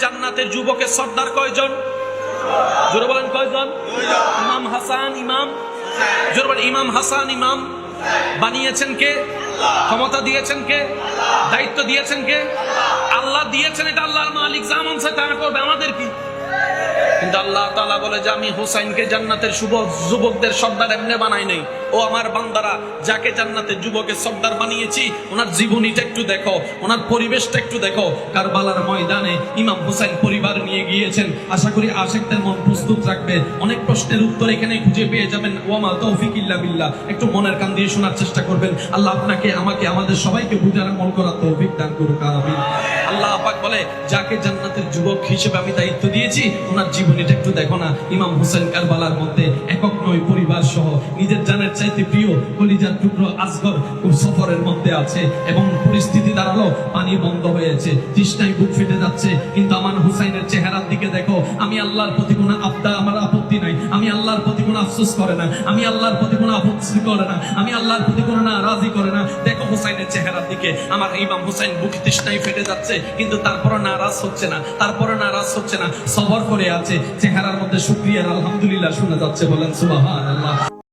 জান্নাতের যুবকের সর্দার কয়জন? জোরে বলেন কয়জন? ইমাম হাসান, ইমাম? জোরে বলেন, ইমাম হাসান, ইমাম? বানিয়েছেন কে? ক্ষমতা দিয়েছেন কে? দায়িত্ব দিয়েছেন কে? আল্লাহ দিয়েছেন এটা আল্লাহর মালিক জামান সে তারা করবে। আমাদের কি? কিন্তু আল্লাহ তাআলা বলে যে, আমি হোসাইনকে জান্নাতের শুভ যুবকদের সর্দার এমনি বানাই নাই। ও আমার বান্দারা, যাকে জান্নাতের যুবকের সর্দার বানিয়েছি, ওনার জীবনীটা একটু দেখো, ওনার পরিবেশটা একটু দেখো। কারবালার ময়দানে ইমাম হোসাইন পরিবার নিয়ে গিয়েছেন। আশা করি আশেকদের মন প্রস্তুত রাখবে। অনেক প্রশ্নের উত্তর এখানে খুঁজে পেয়ে যাবেন। ওয়ামা তৌফিক ইল্লা বিল্লাহ। একটু মনের কান দিয়ে শোনার চেষ্টা করবেন। আল্লাহ আপনাকে, আমাকে, আমাদের সবাইকে বুঝার আমল করার তৌফিক দান করুক আল্লাহ পাক বলে, যাকে জান্নাতের যুবক হিসেবে আমি দায়িত্ব দিয়েছি, ওনার জীবনীটা একটু দেখো না। ইমাম হোসেন কারবালার মধ্যে একক নয়, পরিবার সহ নিজের জানের চাইতে প্রিয় কলিজার টুকরো আসগর সফরের মধ্যে আছে এবং পরিস্থিতি দাঁড়াল, পানি বন্ধ হয়েছে, তৃষ্ণায় বুক ফেটে যাচ্ছে। কিন্তু আমার হুসাইনের চেহারার দিকে দেখো, আমি আল্লাহর প্রতি কোনো আবদা আমার নাই আমি আল্লাহর প্রতি কোনো আফসোস করে না, আমি আল্লাহর প্রতি কোনো আপত্তি করে না, আমি আল্লাহর প্রতি কোনো না রাজি করে না। দেখো হুসাইনের চেহারার দিকে, আমার ইমাম হুসাইন বুক তৃষ্ণায় ফেটে যাচ্ছে, কিন্তু তারপরে নারাজ হচ্ছে না তারপরে নারাজ হচ্ছে না, সবর করে আছে, চেহারার মধ্যে শুক্রিয়ার আলহামদুলিল্লাহ শোনা যাচ্ছে বলেন সুবাহ আল্লাহ